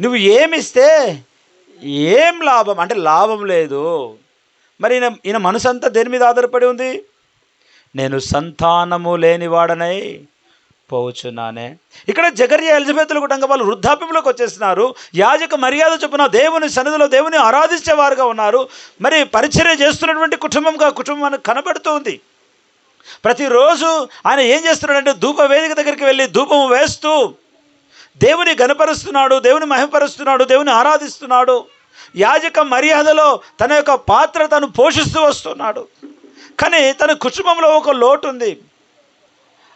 నువ్వు ఏమిస్తే ఏం లాభం? అంటే లాభం లేదు. మరి ఈయన ఈయన మనసంతా దేని మీద ఆధారపడి ఉంది? నేను సంతానము లేనివాడనై పోవచ్చున్నానే ఇక్కడ జగర్య ఎలిజబెత్లు కూడా వాళ్ళు వృద్ధాప్యంలోకి వచ్చేస్తున్నారు. యాజక మర్యాద చొప్పున దేవుని సన్నిధిలో దేవుని ఆరాధించేవారుగా ఉన్నారు. మరి పరిచర్య చేస్తున్నటువంటి కుటుంబంగా కుటుంబానికి కనబడుతుంది ప్రతిరోజు ఆయన ఏం చేస్తున్నాడంటే ధూప వేదిక దగ్గరికి వెళ్ళి ధూపం వేస్తూ దేవుని గనపరుస్తున్నాడు దేవుని మహిమపరుస్తున్నాడు దేవుని ఆరాధిస్తున్నాడు. యాజక మర్యాదలో తన యొక్క పాత్ర తను పోషిస్తూ వస్తున్నాడు. కానీ తన కుటుంబంలో ఒక లోటు ఉంది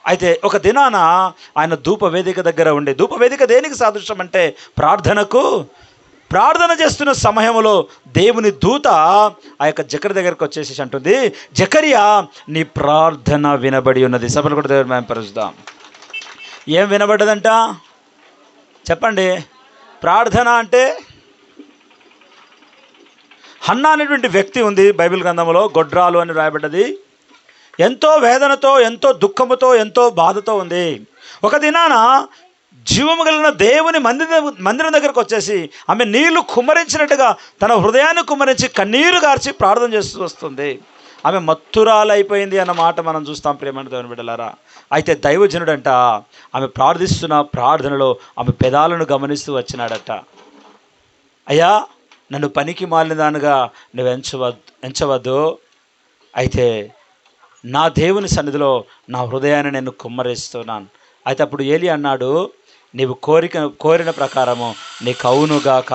అయితే ఒక దినాన ఆయన ధూప వేదిక దగ్గర ఉండే ధూప వేదిక దేనికి సాదృశ్యం అంటే ప్రార్థనకు ప్రార్థన చేస్తున్న సమయంలో దేవుని దూత ఆ యొక్క జకరి దగ్గరకు వచ్చేసి అంటుంది జకరియా నీ ప్రార్థన వినబడి ఉన్నది. సభలు కూడా దేవుని మేము పరుస్తాం ఏం వినబడ్డదంట? చెప్పండి. ప్రార్థన అంటే హన్నా అనేటువంటి వ్యక్తి ఉంది బైబిల్ గ్రంథంలో గొడ్రాలు అని రాయబడ్డది. ఎంతో వేదనతో ఎంతో దుఃఖముతో ఎంతో బాధతో ఉంది. ఒక దినాన జీవము కలిగిన దేవుని మందిర మందిరం దగ్గరకు వచ్చేసి ఆమె నీళ్ళు కుమ్మరించినట్టుగా తన హృదయాన్ని కుమ్మరించి కన్నీరు గార్చి ప్రార్థన చేస్తూ వస్తుంది. ఆమె మత్తురాలైపోయింది అన్న మాట మనం చూస్తాం ప్రేమ దేవుని బిడ్డలారా. అయితే దైవజనుడంట ఆమె ప్రార్థిస్తున్న ప్రార్థనలో ఆమె పెదాలను గమనిస్తూ వచ్చినాడట. అయ్యా నన్ను పనికి మాలినదానుగా నువ్వు ఎంచవద్దు ఎంచవద్దు. అయితే నా దేవుని సన్నిధిలో నా హృదయాన్ని నేను కుమ్మరిస్తున్నాను. అయితే అప్పుడు ఏలి అన్నాడు నీవు కోరిక కోరిన ప్రకారము నీకు అవునుగాక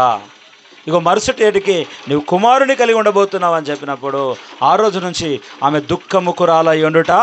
ఇగో మరుసటి ఏటికి నీవు కుమారుని కలిగి ఉండబోతున్నావు అని చెప్పినప్పుడు ఆ రోజు నుంచి ఆమె దుఃఖముకురాలయ్యుండుట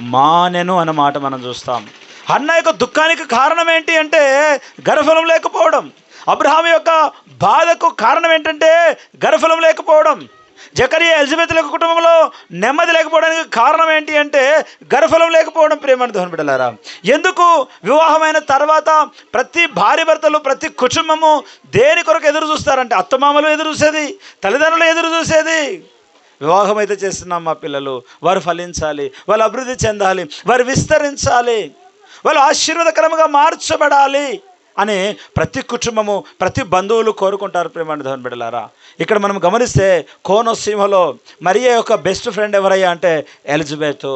మానెను అన్న మాట మనం చూస్తాం. అన్న యొక్క దుఃఖానికి కారణం ఏంటి అంటే గర్భఫలం లేకపోవడం. అబ్రహాం యొక్క బాధకు కారణం ఏంటంటే గర్భఫలం లేకపోవడం. జకరియా ఎలిజబెత్ యొక్క కుటుంబంలో నెమ్మది లేకపోవడానికి కారణం ఏంటి అంటే గర్భఫలం లేకపోవడం ప్రేమను దోహన బిడ్డలారా. ఎందుకు? వివాహమైన తర్వాత ప్రతి భార్య భర్తలు ప్రతి కుటుంబము దేని కొరకు ఎదురు చూస్తారంటే అత్తమామలు ఎదురు చూసేది తల్లిదండ్రులు ఎదురు చూసేది. వివాహం అయితే చేస్తున్నాం మా పిల్లలు. వారు ఫలించాలి వాళ్ళు అభివృద్ధి చెందాలి వారు విస్తరించాలి వాళ్ళు ఆశీర్వాదకరంగా మార్చబడాలి అని ప్రతి కుటుంబము ప్రతి బంధువులు కోరుకుంటారు ప్రేమాన్ని ధవన్ బిడ్డలారా. ఇక్కడ మనం గమనిస్తే కోనసీమలో మరియే యొక్క బెస్ట్ ఫ్రెండ్ ఎవరయ్యా అంటే ఎలిజబెత్.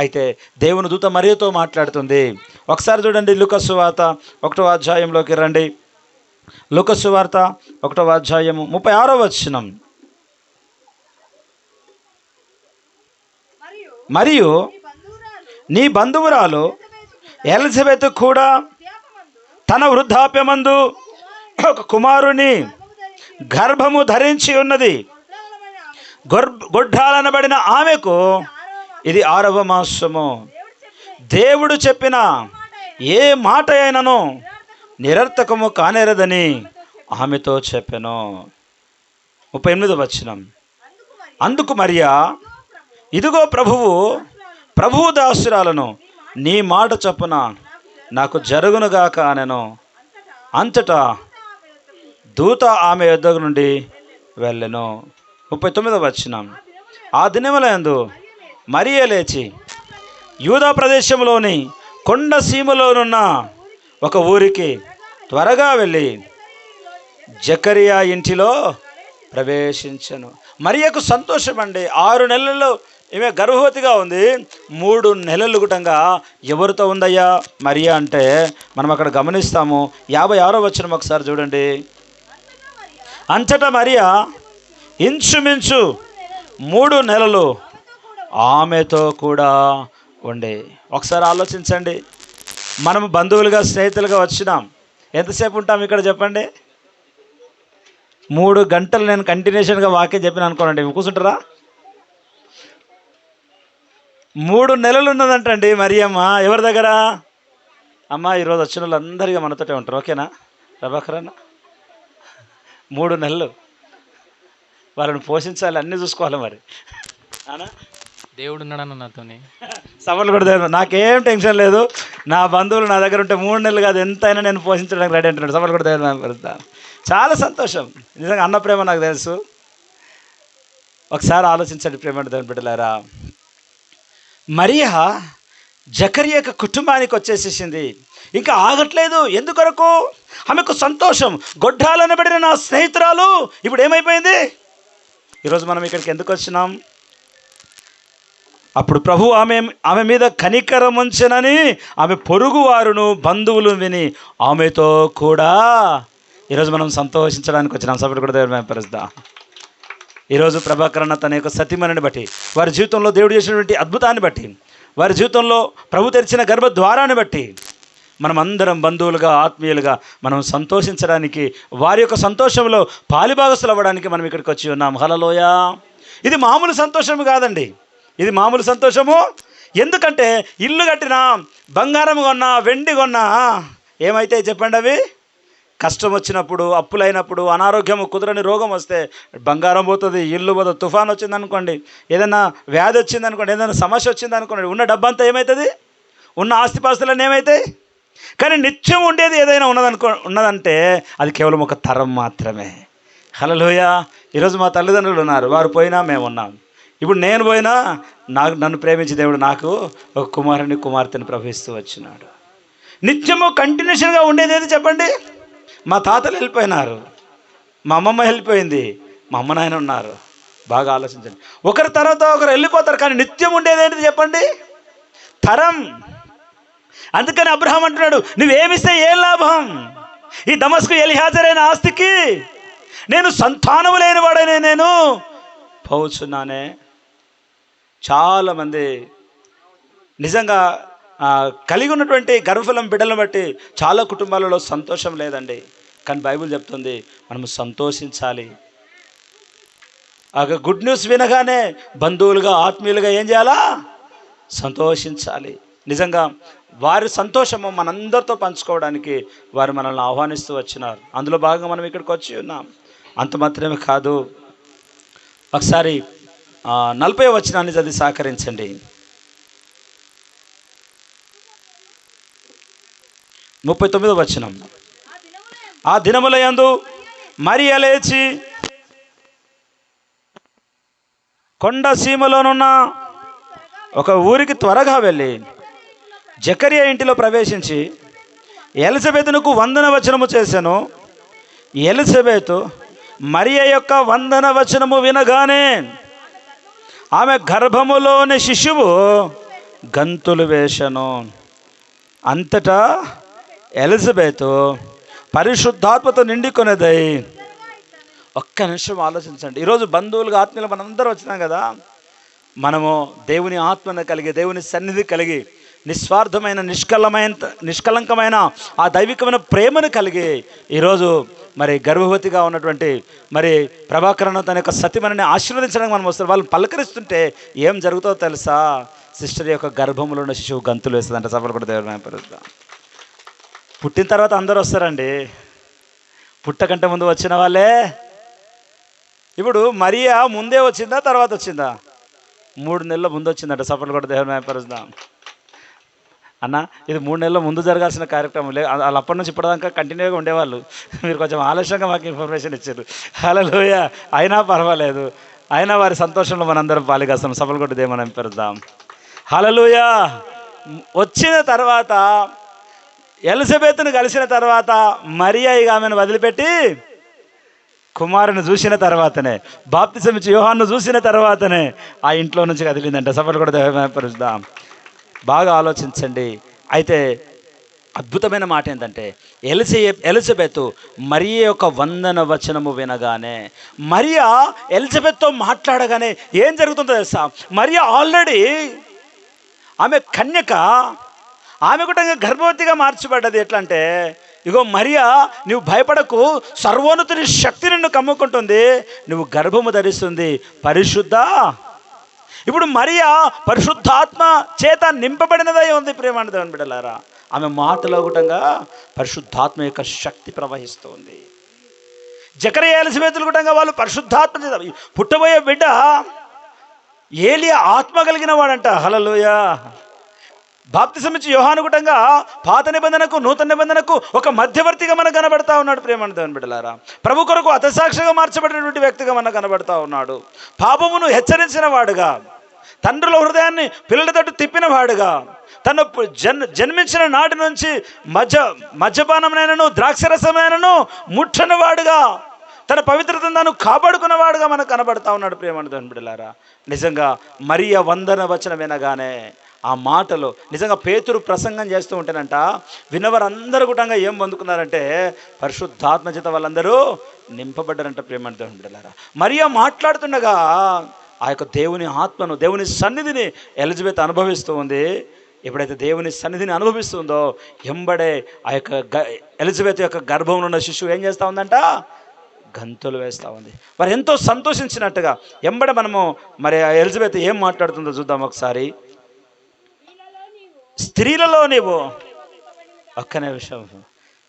అయితే దేవుని దూత మరియతో మాట్లాడుతుంది. ఒకసారి చూడండి లుకస్సు వార్త ఒకటో అధ్యాయంలోకి రండి. లుకస్సు వార్త ఒకటో అధ్యాయము ముప్పై ఆరో వచ్చినం మరియు నీ బంధువురాలు ఎలిజబెత్ కూడా తన వృద్ధాప్యమందు ఒక కుమారుని గర్భము ధరించి ఉన్నది. గొర్ గొడ్డాలనబడిన ఆమెకు ఇది ఆరవ మాసము. దేవుడు చెప్పిన ఏ మాట అయినను నిరర్థకము కానేరదని ఆమెతో చెప్పెను. ముప్పై ఎనిమిది వచ్చినం అందుకు అందుకు మరియా ఇదిగో ప్రభువు ప్రభువు దాసురాలను నీ మాట చొప్పున నాకు జరుగునుగాక అనెను. అంతటా దూత ఆమె యుద్ధకు నుండి వెళ్ళెను. ముప్పై తొమ్మిదవ వచ్చినాం ఆ దినములందు మరియ లేచి యూదా ప్రదేశంలోని కొండ సీమలోనున్న ఒక ఊరికి త్వరగా వెళ్ళి జకరియా ఇంటిలో ప్రవేశించను. మరియకు సంతోషం అండి ఆరు నెలల్లో ఈమె గర్భవతిగా ఉంది. మూడు నెలలు గుటంగా ఎవరితో ఉందయ్యా? మరియా అంటే మనం అక్కడ గమనిస్తాము. యాభై ఆరో వచ్చిన ఒకసారి చూడండి. అంతటా మరియా ఇంచుమించు మూడు నెలలు ఆమెతో కూడా ఉండే. ఒకసారి ఆలోచించండి. మనం బంధువులుగా స్నేహితులుగా వచ్చినాం. ఎంతసేపు ఉంటాం ఇక్కడ చెప్పండి? మూడు గంటలు నేను కంటిన్యూషన్గా వాక్యం చెప్పిన అనుకోనండి. కూర్చుంటారా? మూడు నెలలు ఉన్నదంటండి మరి అమ్మ ఎవరి దగ్గర? అమ్మ ఈరోజు వచ్చిన వాళ్ళందరిగా మనతోటే ఉంటారు. ఓకేనా? ప్రభాకర్ అన్న మూడు నెలలు. వాళ్ళని పోషించాలి అన్నీ చూసుకోవాలి మరి. అనా దేవుడు ఉన్నాడన్న నాతోని. సవాళ్ళు కూడా దేవుడు. నాకేం టెన్షన్ లేదు. నా బంధువులు నా దగ్గర ఉంటే మూడు నెలలు కాదు. ఎంతైనా నేను పోషించడానికి రెడీ అంటున్నాడు. సవాళ్ళు కూడా దేవుడు చాలా సంతోషం. నిజంగా అన్న ప్రేమ నాకు తెలుసు. ఒకసారి ఆలోచించండి ప్రేమ దేవుని బిడ్డలారా. మరియా జకర్య యొక్క కుటుంబానికి వచ్చేసేసింది. ఇంకా ఆగట్లేదు. ఎందుకొరకు? ఆమెకు సంతోషం. గొడ్డాలనబడిన నా స్నేహితురాలు. ఇప్పుడు ఏమైపోయింది? ఈరోజు మనం ఇక్కడికి ఎందుకు వచ్చినాం? అప్పుడు ప్రభు ఆమె ఆమె మీద కనికరం ఉంచనని ఆమె పొరుగువారును బంధువులు విని ఆమెతో కూడా ఈరోజు మనం సంతోషించడానికి వచ్చినాం. సభ్యుడు కూడా దేవుడు పరిస్థితి ఈరోజు ప్రభాకరణ తన యొక్క సతీమణిని బట్టి వారి జీవితంలో దేవుడు చేసినటువంటి అద్భుతాన్ని బట్టి వారి జీవితంలో ప్రభు తెరిచిన గర్భ ద్వారాన్ని బట్టి మనం అందరం బంధువులుగా ఆత్మీయులుగా మనం సంతోషించడానికి వారి యొక్క సంతోషంలో పాలిభాగస్తులు అవ్వడానికి మనం ఇక్కడికి వచ్చి ఉన్నాం. హలలోయ ఇది మామూలు సంతోషము కాదండి. ఇది మామూలు సంతోషము. ఎందుకంటే ఇల్లు కట్టినా బంగారం కొన్నా వెండి కొన్నా ఏమైతే చెప్పండి అవి? కష్టం వచ్చినప్పుడు అప్పులైనప్పుడు అనారోగ్యం కుదరని రోగం వస్తే బంగారం పోతుంది ఇల్లు పోతుంది తుఫాన్ వచ్చిందనుకోండి ఏదైనా వ్యాధి వచ్చింది అనుకోండి ఏదైనా సమస్య వచ్చింది అనుకోండి ఉన్న డబ్బంతా ఏమవుతుంది ఉన్న ఆస్తిపాస్తులన్నీ ఏమవుతాయి కానీ నిత్యం ఉండేది ఏదైనా ఉన్నదనుకో ఉన్నదంటే అది కేవలం ఒక తరం మాత్రమే. హలలోయ ఈరోజు మా తల్లిదండ్రులు ఉన్నారు వారు పోయినా మేము ఉన్నాం. ఇప్పుడు నేను పోయినా నాకు నన్ను ప్రేమించి దేవుడు నాకు ఒక కుమారుని కుమార్తెను ప్రవహిస్తూ వచ్చినాడు. నిత్యము కంటిన్యూషన్గా ఉండేది ఏది చెప్పండి? మా తాతలు వెళ్ళిపోయినారు. మా అమ్మమ్మ వెళ్ళిపోయింది. మా అమ్మ నాయన ఉన్నారు. బాగా ఆలోచించండి. ఒకరి తర్వాత ఒకరు వెళ్ళిపోతారు కానీ నిత్యం ఉండేది ఏంటిది చెప్పండి? తరం. అందుకని అబ్రహాం అంటున్నాడు నువ్వేమిస్తే ఏం లాభం? ఈ దమస్కు ఎలిహాజరైన ఆస్తికి నేను సంతానము లేనివాడనే నేను. పోచున్నానే చాలామంది నిజంగా కలిగి ఉన్నటువంటి గర్భఫలం బిడ్డలను బట్టి చాలా కుటుంబాలలో సంతోషం లేదండి. కానీ బైబిల్ చెప్తుంది మనం సంతోషించాలి. ఆ గుడ్ న్యూస్ వినగానే బంధువులుగా ఆత్మీయులుగా ఏం చేయాలా? సంతోషించాలి. నిజంగా వారి సంతోషము మనందరితో పంచుకోవడానికి వారు మనల్ని ఆహ్వానిస్తూ వచ్చినారు. అందులో భాగంగా మనం ఇక్కడికి వచ్చి ఉన్నాం. అంత మాత్రమే కాదు. ఒకసారి నలభై వచనాన్ని చదివి సహకరించండి. ముప్పై తొమ్మిదో వచనం. ఆ దినముల యందు మరియ లేచి కొండ సీమలోనున్న ఒక ఊరికి త్వరగా వెళ్ళి జకరియా ఇంటిలో ప్రవేశించి ఎలిజబెతునకు వందన వచనము చేశాను. ఎలిజబెత్ మరియ యొక్క వందన వచనము వినగానే ఆమె గర్భములోని శిశువు గంతులు వేశను. అంతటా ఎలిజబెత్ పరిశుద్ధాత్మతో నిండుకొనేదై. ఒక్క నిమిషం ఆలోచించండి. ఈరోజు బంధువులుగా ఆత్మీయులు మనందరం వచ్చినాం కదా. మనము దేవుని ఆత్మను కలిగి దేవుని సన్నిధి కలిగి నిస్వార్థమైన నిష్కలమైన నిష్కలంకమైన ఆ దైవికమైన ప్రేమను కలిగి ఈరోజు మరి గర్భవతిగా ఉన్నటువంటి మరి ప్రభాకరణ తన యొక్క సతిమని ఆశీర్వదించడానికి మనం వస్తారు వాళ్ళు పలకరిస్తుంటే ఏం జరుగుతుందో తెలుసా? సిస్టర్ యొక్క గర్భంలో ఉన్న శిశువు గంతులు వేస్తుందంట. సఫలు దేవుడు పుట్టిన తర్వాత అందరూ వస్తారండి. పుట్టకంటే ముందు వచ్చిన వాళ్ళే. ఇప్పుడు మరియా ముందే వచ్చిందా తర్వాత వచ్చిందా? మూడు నెలల ముందు వచ్చిందంట సఫలు కూడా దేవుని వ్యాపరుద్దాం అన్న ఇది మూడు నెలల ముందు జరగాల్సిన కార్యక్రమం లే వాళ్ళు అప్పటి నుంచి ఇప్పటిదాకా కంటిన్యూగా ఉండేవాళ్ళు. మీరు కొంచెం ఆలస్యంగా మాకు ఇన్ఫర్మేషన్ ఇచ్చారు. హలోయ అయినా పర్వాలేదు. అయినా వారి సంతోషంలో మనందరం పాలిగాస్తాం సఫలు కొట్టి దేవుని వ్యాపరుద్దాం హలలుయ వచ్చిన తర్వాత ఎలిజబెత్ను కలిసిన తర్వాత మరియా ఇక ఆమెను వదిలిపెట్టి కుమారుని చూసిన తర్వాతనే బాప్తిసం ఇచ్చి వ్యూహాన్ని చూసిన తర్వాతనే ఆ ఇంట్లో నుంచి కదిలిందంట. సఫలు కూడా దేవపరుద్దాం బాగా ఆలోచించండి. అయితే అద్భుతమైన మాట ఏంటంటే ఎలిసే ఎలిజబెత్ మరియ యొక్క వందన వచనము వినగానే మరియా ఎలిజబెత్తో మాట్లాడగానే ఏం జరుగుతుందో తెలుసా? మరియా ఆల్రెడీ ఆమె కన్యక ఆమె కూడా గర్భవతిగా మార్చబడ్డది. ఎట్లా అంటే ఇగో మరియా నువ్వు భయపడకు. సర్వోన్నతుని శక్తి నిన్ను కమ్ముకుంటుంది. నువ్వు గర్భము ధరిస్తుంది. పరిశుద్ధ. ఇప్పుడు మరియా పరిశుద్ధాత్మ చేత నింపబడినదై ఉంది ప్రేమాని దేవుని బిడ్డలారా. ఆమె మాటలో గుటంగా పరిశుద్ధాత్మ యొక్క శక్తి ప్రవహిస్తుంది. జకరయాల సమేతలు కూడా వాళ్ళు పరిశుద్ధాత్మ చేత పుట్టబోయే బిడ్డ ఏలియ ఆత్మ కలిగిన వాడంట. హలలోయ బాప్తిసమిచ్చి యోహానుగుటంగా పాత నిబంధనకు నూతన నిబంధనకు ఒక మధ్యవర్తిగా మనకు కనబడతా ఉన్నాడు ప్రేమను దేవుని బిడ్డలారా. ప్రభు కొరకు అతసాక్షిగా మార్చబడినటువంటి వ్యక్తిగా మనకు కనబడతా ఉన్నాడు. పాపమును హెచ్చరించిన వాడుగా తండ్రుల హృదయాన్ని పిల్లల తట్టు తిప్పిన వాడుగా తను జన్ జన్మించిన నాటి నుంచి మధ్య మద్యపానమైనను ద్రాక్షరసమైనను ముట్టని వాడుగా తన పవిత్రతను తాను కాపాడుకున్నవాడుగా మనకు కనబడతా ఉన్నాడు ప్రేమను బిడ్డలారా. నిజంగా మరియ వందన వచనం వినగానే ఆ మాటలు. నిజంగా పేతురు ప్రసంగం చేస్తూ ఉంటేనంట విన్నవారందరూ కూడా ఏం పొందుకున్నారంటే పరిశుద్ధాత్మ చేత వాళ్ళందరూ నింపబడ్డారంట ప్రేమను బిడ్డలారా. మరియా మాట్లాడుతుండగా ఆ యొక్క దేవుని ఆత్మను దేవుని సన్నిధిని ఎలిజబెత్ అనుభవిస్తూ ఉంది. ఎప్పుడైతే దేవుని సన్నిధిని అనుభవిస్తుందో ఎంబడే ఆ యొక్క గ ఎలిజబెత్ యొక్క గర్భంలో ఉన్న శిశువు ఏం చేస్తూ ఉందంట? గంతులు వేస్తూ ఉంది. మరి ఎంతో సంతోషించినట్టుగా ఎంబడ మనము మరి ఆ ఎలిజబెత్ ఏం మాట్లాడుతుందో చూద్దాం ఒకసారి. స్త్రీలలో నీవు ఒక్క నిమిషం.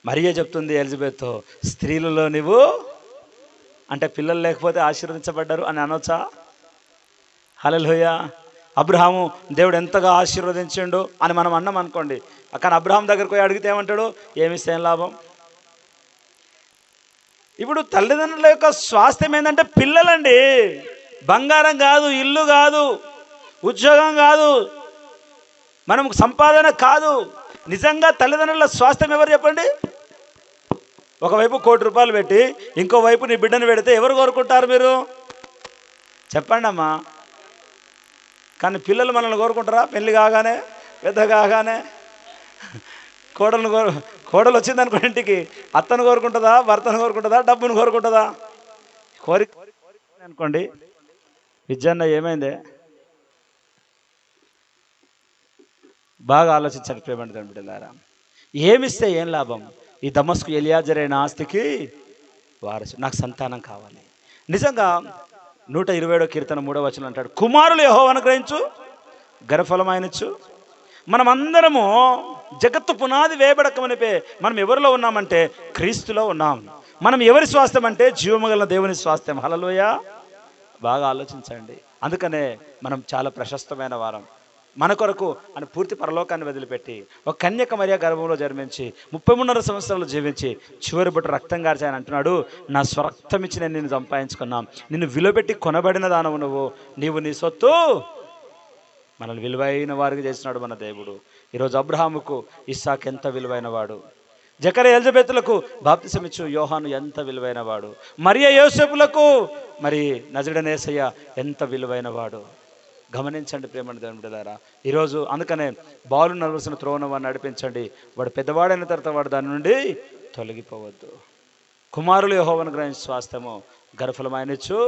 మరియే చెప్తుంది ఎలిజబెత్ స్త్రీలలో నీవు అంటే పిల్లలు లేకపోతే ఆశీర్వదించబడ్డారు అని అనొచ్చా? హలోయ అబ్రహాము దేవుడు ఎంతగా ఆశీర్వదించిండు అని మనం అన్నాం అనుకోండి. కానీ అబ్రహాం దగ్గరకు పోయి అడిగితే ఏమంటాడు? ఏమిస్తే ఏం లాభం? ఇప్పుడు తల్లిదండ్రుల యొక్క స్వాస్థ్యం ఏంటంటే పిల్లలండి. బంగారం కాదు ఇల్లు కాదు ఉద్యోగం కాదు మనం సంపాదన కాదు. నిజంగా తల్లిదండ్రుల స్వాస్థ్యం ఎవరు చెప్పండి? ఒకవైపు కోటి రూపాయలు పెట్టి ఇంకో వైపు నీ బిడ్డను పెడితే ఎవరు కోరుకుంటారు మీరు? చెప్పండి అమ్మా. కానీ పిల్లలు మనల్ని కోరుకుంటారా? పెళ్ళి కాగానే పెద్ద కాగానే? కోడలను కోరు కోడలు వచ్చింది అనుకో ఇంటికి అత్తను కోరుకుంటుందా భర్తను కోరుకుంటుందా డబ్బును కోరుకుంటుందా? కోరి కోరి- అనుకోండి విద్యన్న ఏమైందే? బాగా ఆలోచించండి ప్రేమంట బిడ్డలారా. ఏమిస్తే ఏం లాభం? ఈ దమస్కు ఎలియాజరైన ఆస్తికి వారసు నాకు సంతానం కావాలి. నిజంగా నూట ఇరవై ఏడో కీర్తన మూడో వచనం అంటాడు కుమారులు యహో అనుగ్రహించు గర్భఫలం మనం మనమందరము జగత్తు పునాది వేయబడకమనిపే మనం ఎవరిలో ఉన్నామంటే క్రీస్తులో ఉన్నాం. మనం ఎవరి స్వాస్థ్యం అంటే జీవమగల దేవుని స్వాస్థ్యం. హలలోయ బాగా ఆలోచించండి. అందుకనే మనం చాలా ప్రశస్తమైన వారం. మన కొరకు అని పూర్తి పరలోకాన్ని వదిలిపెట్టి ఒక కన్యక మరియ గర్భంలో జన్మించి ముప్పై మూడున్నర సంవత్సరాలు జీవించి చివరి బుట్ట రక్తం గార్చాయని అంటున్నాడు నా స్వరక్తం ఇచ్చి నేను నిన్ను సంపాదించుకున్నాం. నిన్ను విలువబెట్టి కొనబడిన దానవు నువ్వు నీవు నీ సొత్తు. మనల్ని విలువైన వారికి చేసినాడు మన దేవుడు. ఈరోజు అబ్రహాముకు ఇస్సాక్ ఎంత విలువైన వాడు. జకర ఎలిజబెత్లకు బాప్తిసమిచ్చు యోహాను ఎంత విలువైన వాడు. మరియ యోసేపులకు మరి నజడనేసయ్య ఎంత విలువైన వాడు. గమనించండి ప్రేమని దేవుని బిడ్డలారా. ఈరోజు అందుకనే బాలు నలవలసిన త్రోవను వాడిని నడిపించండి. వాడు పెద్దవాడైన తర్వాత వాడు దాని నుండి తొలగిపోవద్దు. కుమారులు యహోవను గ్రహించి స్వాస్థ్యము గర్భఫలమైనచ్చు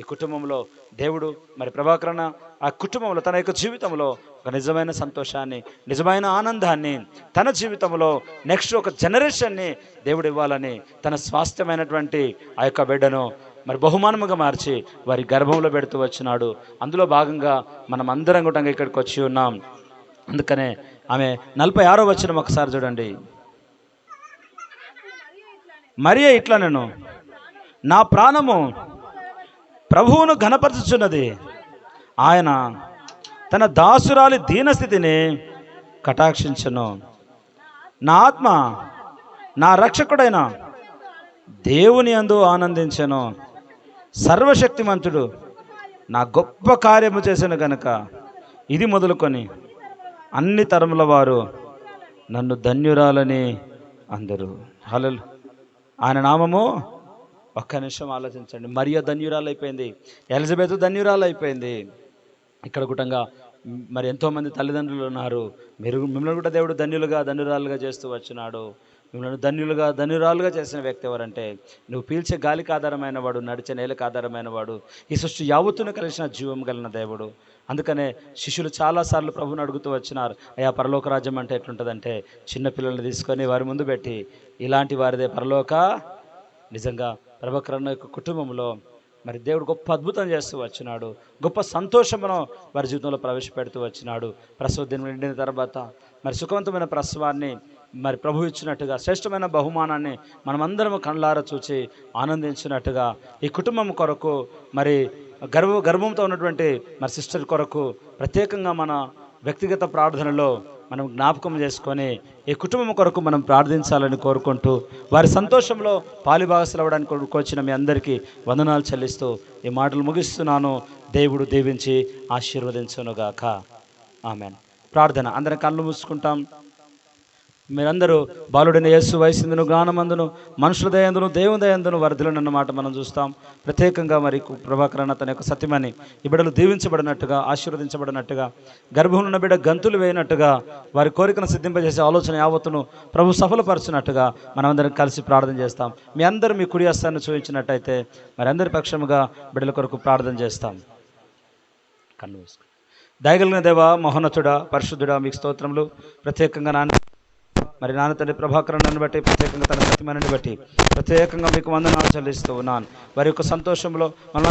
ఈ కుటుంబంలో దేవుడు మరి ప్రభాకరణ ఆ కుటుంబంలో తన యొక్క జీవితంలో ఒక నిజమైన సంతోషాన్ని నిజమైన ఆనందాన్ని తన జీవితంలో నెక్స్ట్ ఒక జనరేషన్ని దేవుడు ఇవ్వాలని తన స్వాస్థ్యమైనటువంటి ఆ యొక్క బిడ్డను మరి బహుమానముగా మార్చి వారి గర్భంలో పెడుతూ వచ్చినాడు. అందులో భాగంగా మనం అందరం కూడా ఇక్కడికి వచ్చి ఉన్నాం. అందుకనే ఆమె నలభై ఆరో వచ్చిన ఒకసారి చూడండి. మరియే ఇట్లా నేను నా ప్రాణము ప్రభువును ఘనపరచుచున్నది. ఆయన తన దాసురాలి దీనస్థితిని కటాక్షించను. నా ఆత్మ నా రక్షకుడైన దేవుని అందు ఆనందించను. సర్వశక్తిమంతుడు. నా గొప్ప కార్యము చేసిన గనక ఇది మొదలుకొని అన్ని తరముల వారు నన్ను ధన్యురాలని అందరూ. హలో ఆయన నామము ఒక్క నిమిషం ఆలోచించండి. మరియ ధన్యురాలు అయిపోయింది ఎలిజబెత్ ధన్యురాలు అయిపోయింది ఇక్కడ కూటంగా మరి ఎంతోమంది తల్లిదండ్రులు ఉన్నారు. మీరు మిమ్మల్ని కూడా దేవుడు ధన్యులుగా ధన్యురాలుగా చేస్తూ వచ్చినాడు. మిమ్మల్ని ధన్యులుగా ధన్యురాలుగా చేసిన వ్యక్తి ఎవరంటే నువ్వు పీల్చే గాలికి ఆధారమైన వాడు నడిచే నేలకు ఆధారమైన వాడు ఈ సృష్టి యావత్తును కలిసిన జీవం కలిగిన దేవుడు. అందుకనే శిష్యులు చాలాసార్లు ప్రభుని అడుగుతూ వచ్చినారు అయ్యా పరలోక రాజ్యం అంటే ఎట్లుంటుందంటే చిన్నపిల్లల్ని తీసుకొని వారి ముందు పెట్టి ఇలాంటి వారిదే పరలోక నిజంగా ప్రభకరణ యొక్క కుటుంబంలో మరి దేవుడు గొప్ప అద్భుతం చేస్తూ వచ్చినాడు గొప్ప సంతోషమును వారి జీవితంలో ప్రవేశపెడుతూ వచ్చినాడు. ప్రసవ దినం నిండిన తర్వాత మరి సుఖవంతమైన ప్రసవాన్ని మరి ప్రభు ఇచ్చినట్టుగా శ్రేష్టమైన బహుమానాన్ని మనమందరం కళ్ళారా చూచి ఆనందించినట్టుగా ఈ కుటుంబం కొరకు మరి గర్వ గర్భంతో ఉన్నటువంటి మరి సిస్టర్ కొరకు ప్రత్యేకంగా మన వ్యక్తిగత ప్రార్థనలో మనం జ్ఞాపకం చేసుకొని ఈ కుటుంబం కొరకు మనం ప్రార్థించాలని కోరుకుంటూ వారి సంతోషంలో పాలిభాగస్లు అవ్వడానికి కొరకు వచ్చిన మీ అందరికీ వందనాలు చెల్లిస్తూ ఈ మాటలు ముగిస్తున్నాను. దేవుడు దీవించి ఆశీర్వదించునుగాక. ఆమె ప్రార్థన. అందరం కళ్ళు మూసుకుంటాం. మీరందరూ బాలుడైన యేసు వయసుందును జ్ఞానమందును మనుషుల దయందును దేవుని దయందును వర్ధులనన్న మాట మనం చూస్తాం. ప్రత్యేకంగా మరి ప్రభాకరణ తన యొక్క సత్యమని ఈ బిడ్డలు దీవించబడినట్టుగా ఆశీర్వదించబడినట్టుగా గర్భంలో బిడ్డ గంతులు వేయనట్టుగా వారి కోరికను సిద్ధింపజేసే ఆలోచన యావత్తును ప్రభు సఫలపరచినట్టుగా మనమందరం కలిసి ప్రార్థన చేస్తాం. మీ అందరూ మీ కుడి హస్తాన్ని చూపించినట్టయితే మరి అందరి పక్షముగా బిడ్డల కొరకు ప్రార్థన చేస్తాం. కన్ను మూసుకో. దయగలిగిన దేవ మహోన్నతుడా పరిశుద్ధుడా మీకు స్తోత్రములు. ప్రత్యేకంగా నాన్న మరి నాన్న తండ్రి ప్రభాకరణను బట్టి ప్రత్యేకంగా తన సత్యమని బట్టి ప్రత్యేకంగా మీకు వందనాలు చెల్లిస్తూ ఉన్నాను. వారి యొక్క సంతోషంలో మనం